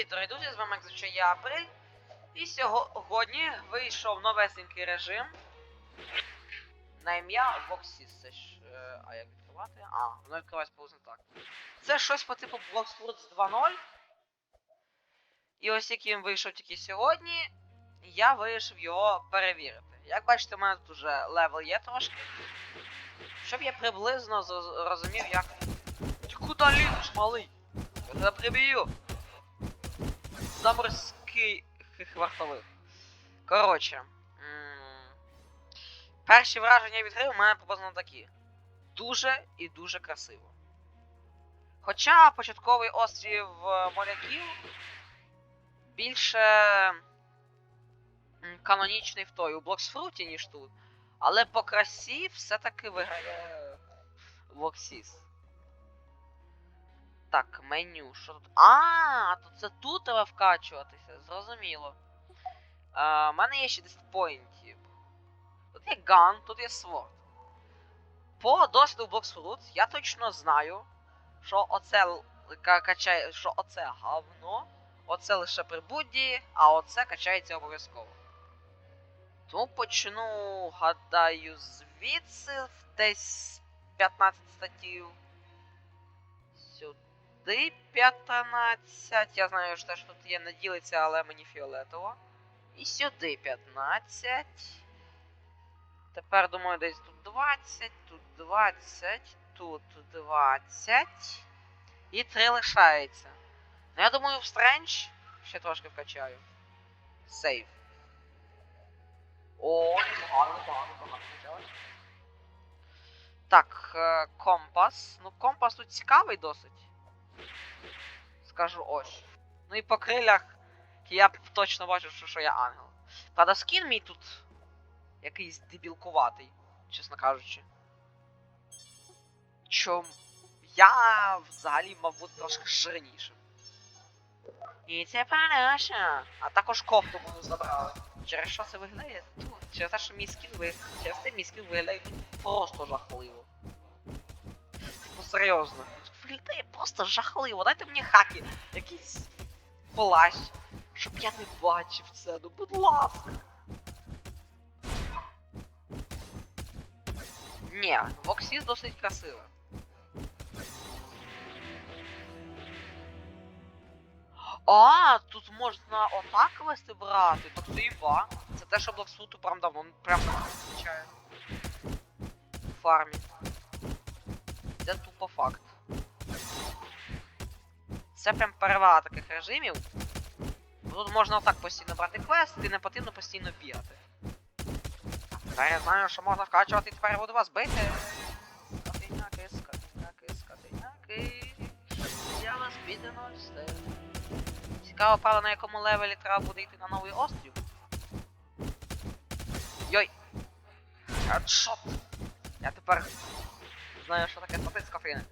Привіт, дорогі друзі, з вами як я Апрель. І сьогодні вийшов новесенький режим. На ім'я Voxis. Е, а як відкривати? А, воно відкривається повзно так. Це щось по типу Bloxfruits 2.0. І ось він вийшов тільки сьогодні, я вирішив його перевірити. Як бачите, у мене тут уже левел є трошки. Щоб я приблизно розумів, як. Ти куди лізеш, малий? Я тебе приб'ю. Заморський вартових. Коротше. Перші враження від гри у мене приблизно такі. Дуже і дуже красиво. Хоча початковий острів е, моряків більше канонічний в той у Блоксфруті, ніж тут. Але по красі все-таки виграє Воксіс. Так, меню. Що тут? А, то це тут треба вкачуватися, зрозуміло. У мене є 60 поінтів. Тут є ган, тут є сворд. По досвіду Bloxfruits я точно знаю, що оце качає, що оце говно, оце лише при будді, а оце качається обов'язково. Тому почну, гадаю, звідси десь 15 статтів. Сюди 15. Я знаю, що теж тут є не ділиться, але мені фіолетово. І сюди 15. Тепер думаю, десь тут 20, тут 20, тут 20. І 3 лишається. Ну, я думаю, в Стрендж ще трошки вкачаю. Сейв. О, непогано, непогано вкачалось. Так, е, компас. Ну, компас тут цікавий досить. Скажу ось. Ну і по крилях я б точно бачив, що, що я ангел. Правда, скін мій тут якийсь дебілкуватий, чесно кажучи. Чом я взагалі, мабуть, трошки жирнішим. І це панаша. А також кофту буду забрали. Через що це виглядає? Тут. Через те, що мій скін ви... Через те мій скін виглядає просто жахливо. Типу серйозно. Виглядає просто жахливо. Дайте мені хаки. Якийсь плащ. Щоб я не бачив це, ну будь ласка. Ні, Воксіс досить красиво. А, тут можна отак вести брати, це іба. Це те, що Блоксуту прям давно прям включає. У фармі. Це тупо факт. Це прям перевага таких режимів. Тут можна отак постійно брати квест, і не потрібно постійно бігати. Тепер я знаю, що можна вкачувати, і тепер буду вас бити. Скотиняки, скотиняки, скотиняки. Я вас підемо все. Цікаво, правда, на якому левелі треба буде йти на новий острів. Йой! Хедшот! Я тепер знаю, що таке спати з кофеїни.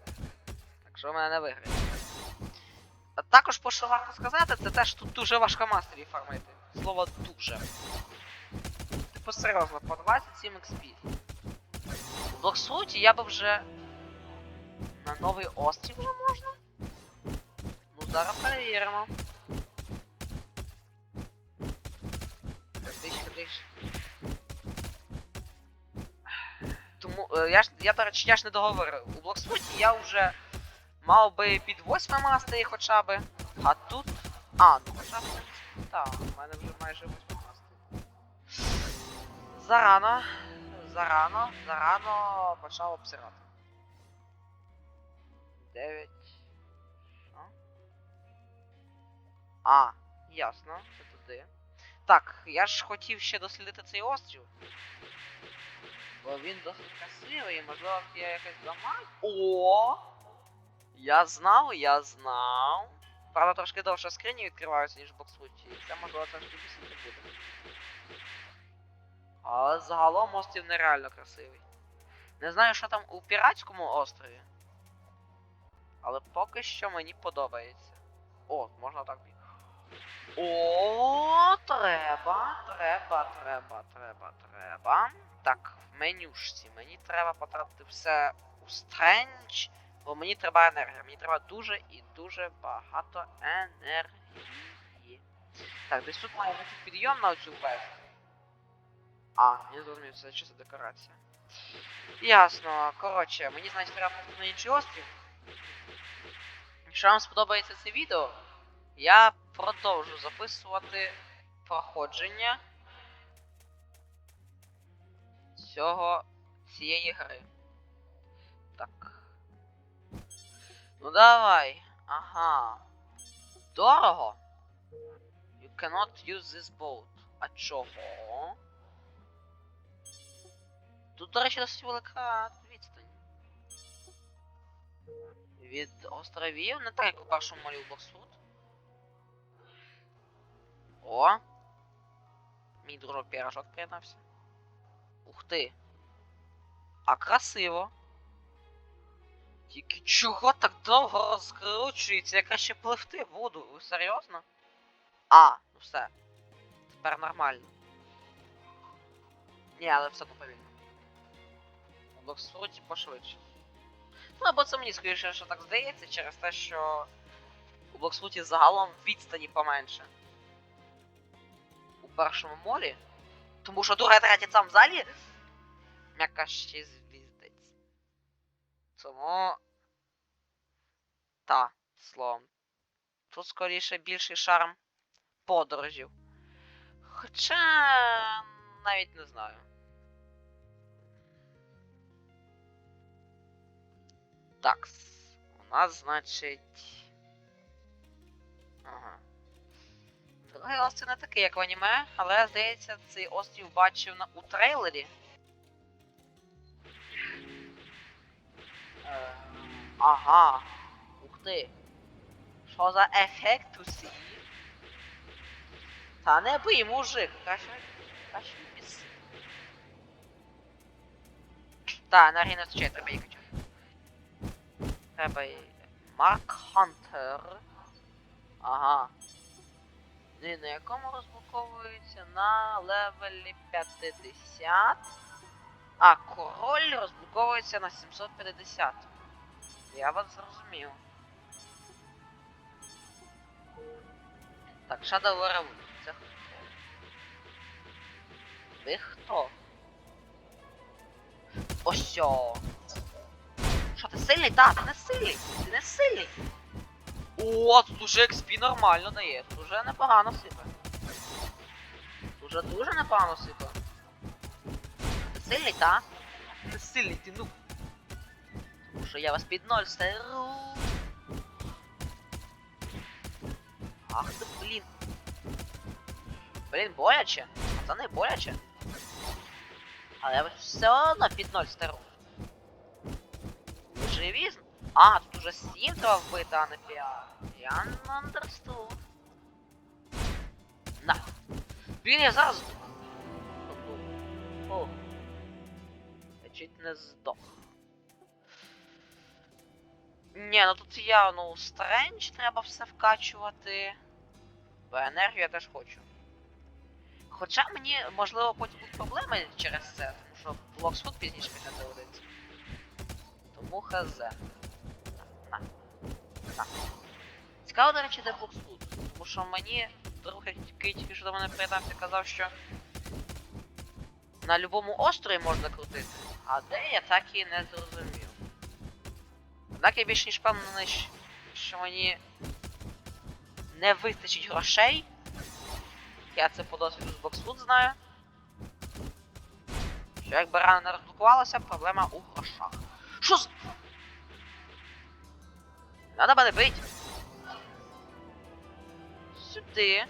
Так що в мене не виграє. Також, по що сказати, це те, що тут дуже важко мастерів фармити. Слово дуже. Типу серйозно, по 27 XP. В Блоксуті я би вже. На новий острів вже можна? Ну зараз перевіримо. Тому е, я ж я, до речі, я ж не договорив. У Блоксуті я вже мав би під 8 мастері хоча би. А тут. А, ну хоча б. Так, у мене вже майже 8 мастері. Зарано. Зарано, зарано почав обсирати. 9. А, ясно, це туди. Так, я ж хотів ще дослідити цей острів. Бо він досить красивий, можливо я якось замах. О! Я знав, я знав. Правда, трошки довше скрині відкриваються, ніж в боксуті. І це можливо трошки бісити буде. Але загалом острів нереально красивий. Не знаю, що там у піратському острові. Але поки що мені подобається. О, можна так бігти. О, треба, треба, треба, треба, треба. Так, в менюшці. Мені треба потратити все у Strange, Бо мені треба енергія. Мені треба дуже і дуже багато енергії. Так, десь тут має бути підйом на оцю вежу. А, я зрозумів, це чисто декорація. Ясно. Коротше, мені значить треба на інший острів. Якщо вам сподобається це відео, я продовжу записувати проходження цього цієї гри. Так. Ну давай. Ага. Дорого. You cannot use this boat. А чого? Тут, до речі, досить велика відстань. Від островів, не так як у першому молі у. О! Мій дружок пірожок приєднався. Ух ти. А красиво. Тільки чого так довго розкручується? Я краще пливти буду. Ви серйозно? А, ну все. Тепер нормально. Ні, але все одно повільно. У Боксфруті пошвидше. Ну або це мені скоріше, що так здається, через те, що у Боксфруті загалом відстані поменше. У першому молі. Тому що друга третя там в залі. М'яка ще звіздець. Тому. Та, словом. Тут скоріше більший шарм подорожів. Хоча навіть не знаю. Так, у нас, значить. Ага. Другий острів не такий, як в аніме, але здається, цей острів бачив на у трейлері. Ага. Ух ти. Що за ефект усі? Та не бий, мужик, краще піс. Та, енергії не вистачає, треба її качати. Треба її. Марк Хантер. Ага. Ні, на якому розблоковується на левелі 50. А, король розблоковується на 750. Я вас зрозумів. Так, Shadow Revolution. Це хто? Ви хто? Ось сьо. Що ти сильний? Так, ти не сильний. Ти не сильний. О, тут уже XP нормально дає. Тут уже непогано сипе. Тут уже дуже непогано сипе. Сильний, та? Ти сильний, ти ну. Тому що я вас під ноль стеру. Ах ти, блін. Блін, боляче. Не боляче. Але я вас все одно під ноль стеру. Живі? А, тут уже 7 треба вбити, а не 5. Я не understood. На. Блін, я зараз. О. Чуть не ну тут я, ну, стрендж треба все вкачувати. Бо енергію я теж хочу. Хоча мені, можливо, потім будуть проблеми через це, тому що Блоксфуд пізніше мене доведеться. Тому хз. На, на, на. Цікаво, до речі, де Блоксфуд. Тому що мені друг, який тільки що до мене приєднався, казав, що на любому острові можна крутити. А де я так і не зрозумів. Однак я більш ніж впевнений, що мені не вистачить грошей. Я це по досвіду з Boxfood знаю. Що якби рано не розблокувалося, проблема у грошах. Що з. Надо мене бить. Сюди.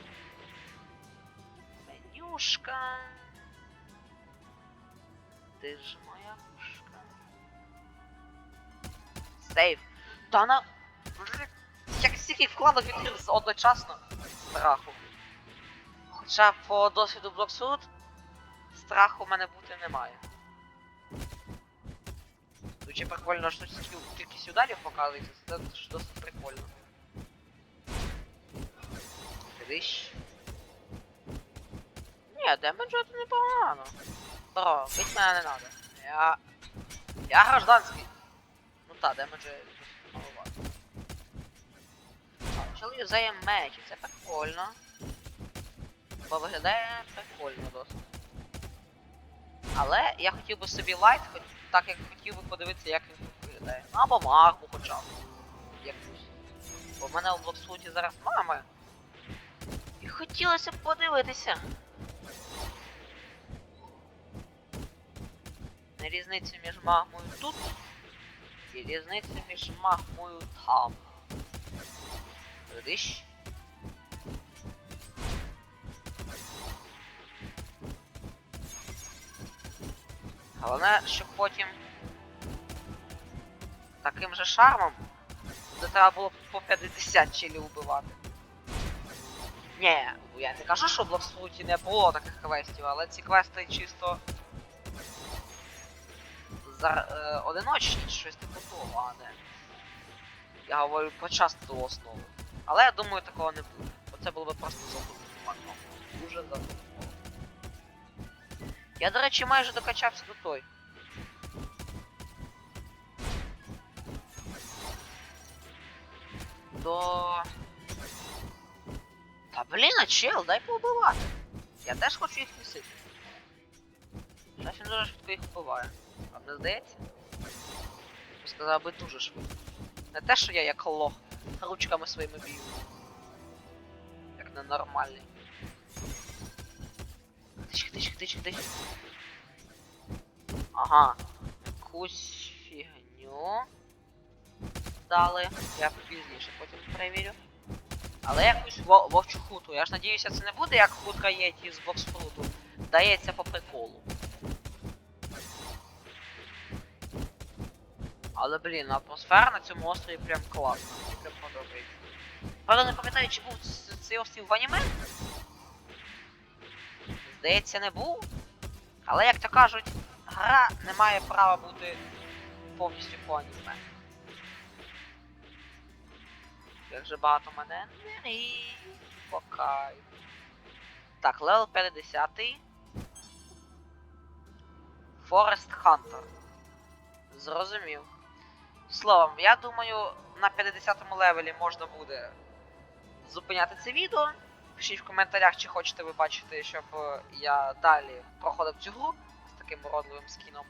Менюшка. Ти ж моя душка. Сейф. Та на. Як стільки вкладок відкрив одночасно. Страху. Хоча по досвіду Блоксуд страху в мене бути немає. Дуже прикольно, що кількість ударів показується, це досить прикольно. Дивись. Ні, це непогано. Здорово, бить мене не надо. Я... Я гражданський. Ну та, демеджі маловато. Чел юзає меч, це прикольно. Бо виглядає прикольно досить. Але я хотів би собі лайт, хоч так як хотів би подивитися, як він виглядає. Ну або магму хоча б. Якусь. Бо в мене в блоксуті зараз мами. І хотілося б подивитися. Різницю між магмою тут і різницю між магмою там. Видиш? Головне, щоб потім таким же шармом не треба було по 50 чилів убивати. Ні, я не кажу, що в Блоксфруті не було таких квестів, але ці квести чисто за, е, одиночні щось типу того, а не. Я говорю про часту основу. Але я думаю, такого не буде. Бо це було би просто задумано. Дуже задумано. Я, до речі, майже докачався до той. До. Та блін, а чел, дай поубивати. Я теж хочу їх місити. Щось він дуже швидко їх вбиває. Не здається? Сказав би дуже швидко. Не те, що я як лох ручками своїми б'ю. Як ненормальний. Тич, тич, тич, тич. Ага. Якусь фігню. Дали. Я пізніше потім перевірю. Але якусь во- вовчу хуту. Я ж надіюся, це не буде як хутка Єті з боксфруту. Дається по приколу. Але блін, атмосфера на цьому острові прям класна. Прям подобається. Правда, не пам'ятаю, чи був цей острів в аніме. Здається, не був. Але як то кажуть, гра не має права бути повністю по аніме. Як же багато мене не покай. Так, левел 50. Форест Хантер. Зрозумів. Словом, я думаю, на 50-му левелі можна буде зупиняти це відео. Пишіть в коментарях, чи хочете ви бачити, щоб е, я далі проходив цю гру з таким уродливим скіном.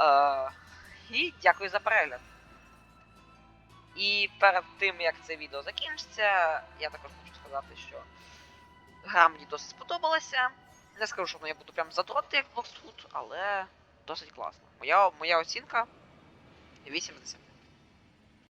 Е, і дякую за перегляд. І перед тим як це відео закінчиться, я також хочу сказати, що гра мені досить сподобалася. Не скажу, що я буду прям задроти як Bloxfoot, але досить класно. Моя, моя оцінка 8 з 10.